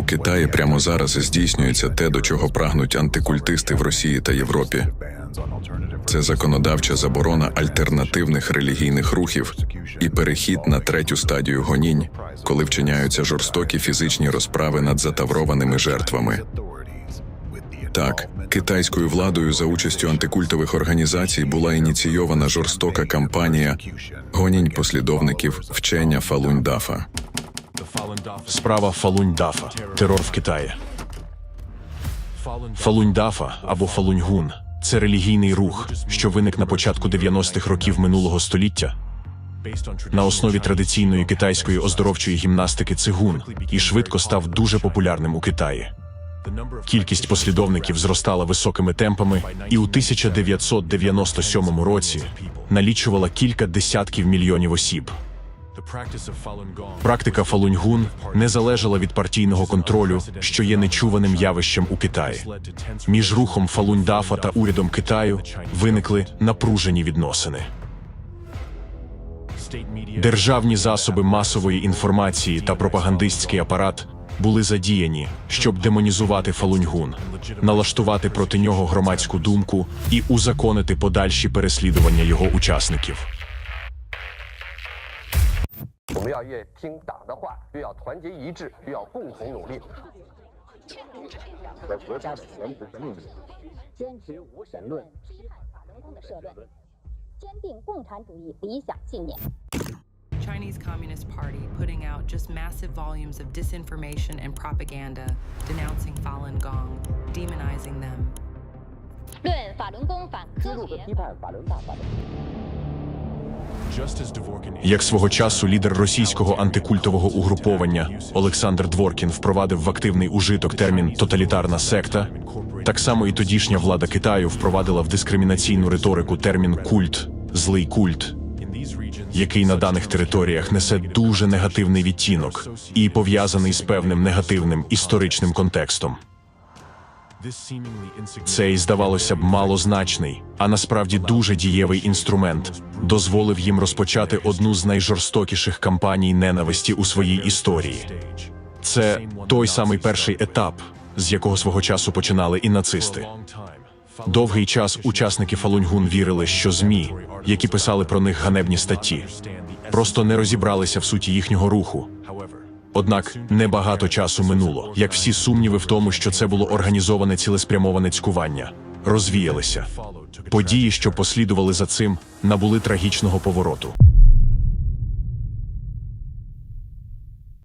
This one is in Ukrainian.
У Китаї прямо зараз здійснюється те, до чого прагнуть антикультисти в Росії та Європі. Це законодавча заборона альтернативних релігійних рухів і перехід на третю стадію гонінь, коли вчиняються жорстокі фізичні розправи над затаврованими жертвами. Так, китайською владою за участю антикультових організацій була ініційована жорстока кампанія гонінь послідовників вчення Фалунь-Дафа. Справа Фалунь-Дафа. Терор в Китаї. Фалунь-Дафа або Фалуньгун це релігійний рух, що виник на початку 90-х років минулого століття на основі традиційної китайської оздоровчої гімнастики цигун і швидко став дуже популярним у Китаї. Кількість послідовників зростала високими темпами, і у 1997 році налічувала кілька десятків мільйонів осіб. Практика фалуньгун не залежала від партійного контролю, що є нечуваним явищем у Китаї. Між рухом Фалунь-Дафа та урядом Китаю виникли напружені відносини. Державні засоби масової інформації та пропагандистський апарат були задіяні, щоб демонізувати Фалуньгун, налаштувати проти нього громадську думку і узаконити подальші переслідування його учасників. 我们要越听党的话，越要团结一致，越要共同努力。在国家的前途和命令，坚持无神论，批判法轮功的社论，坚定共产主义理想信念。Chinese Communist Party putting out just massive volumes of disinformation and propaganda denouncing Falun Gong, demonizing them. 论法轮功反科学。Як свого часу лідер російського антикультового угруповання Олександр Дворкін впровадив в активний ужиток термін тоталітарна секта, так само і тодішня влада Китаю впровадила в дискримінаційну риторику термін культ, злий культ, який на даних територіях несе дуже негативний відтінок і пов'язаний з певним негативним історичним контекстом. Цей, здавалося б, малозначний, а насправді дуже дієвий інструмент дозволив їм розпочати одну з найжорстокіших кампаній ненависті у своїй історії. Це той самий перший етап, з якого свого часу починали і нацисти. Довгий час учасники Фалуньгун вірили, що ЗМІ, які писали про них ганебні статті, просто не розібралися в суті їхнього руху. Однак небагато часу минуло, як всі сумніви в тому, що це було організоване цілеспрямоване цькування, розвіялися. Події, що послідували за цим, набули трагічного повороту.